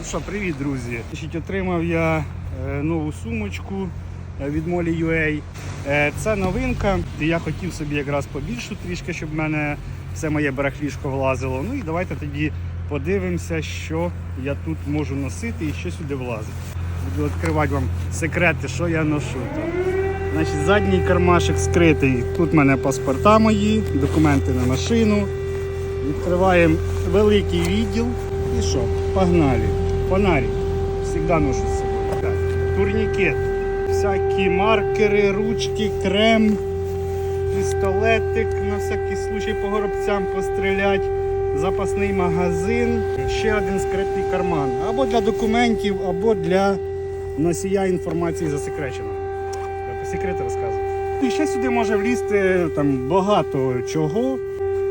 Ну що, привіт, друзі. Отримав я е, нову сумочку е, від Molly UA. Е, Це новинка. Я хотів собі якраз побільшу трішки, щоб в мене все моє барахлішко влазило. Ну і давайте тоді подивимося, що я тут можу носити і що сюди влазить. Буду відкривати вам секрети, що я ношу. Значить, задній кармашик скритий. Тут в мене паспорта мої, документи на машину. Відкриваємо великий відділ. І що? Погнали. Фонарик. Всегда ношу з собою. Так. Турнікет. Всякі маркери, ручки, крем, пістолетик, на всякий случай по горобцям пострілять, запасний магазин, ще один скритий карман. Або для документів, або для носія інформації засекреченого. Секрети розказую. І ще сюди може влізти там багато чого.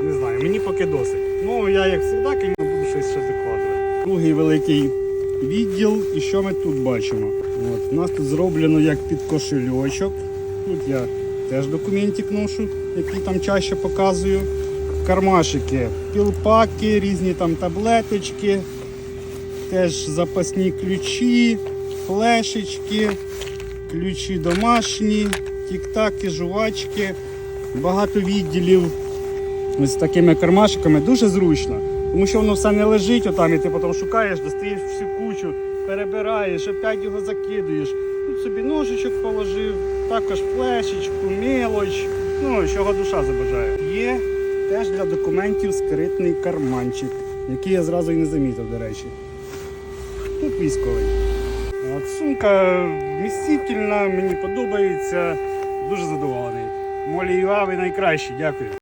Не знаю, мені поки досить. Ну, я як завжди, буду щось ще закладувати. Другий великий відділ. І що ми тут бачимо? От, у нас тут зроблено як під кошельочок. Тут я теж документик ношу, який там чаще показую. Кармашики, пілпаки, різні там таблеточки, теж запасні ключі, флешечки, ключі домашні, тік-таки, жувачки, багато відділів з такими кармашиками дуже зручно. Тому що воно все не лежить отам, і ти потім шукаєш, достаєш всю кучу, перебираєш, опять його закидуєш. Тут собі ножичок положив, також флешечку, мелоч, ну, чого душа забажає. Є теж для документів скритний карманчик, який я зразу і не замітив, до речі. Тут військовий. От, сумка вмістительна, мені подобається, дуже задоволений. Молі Юа, ви найкращі, дякую.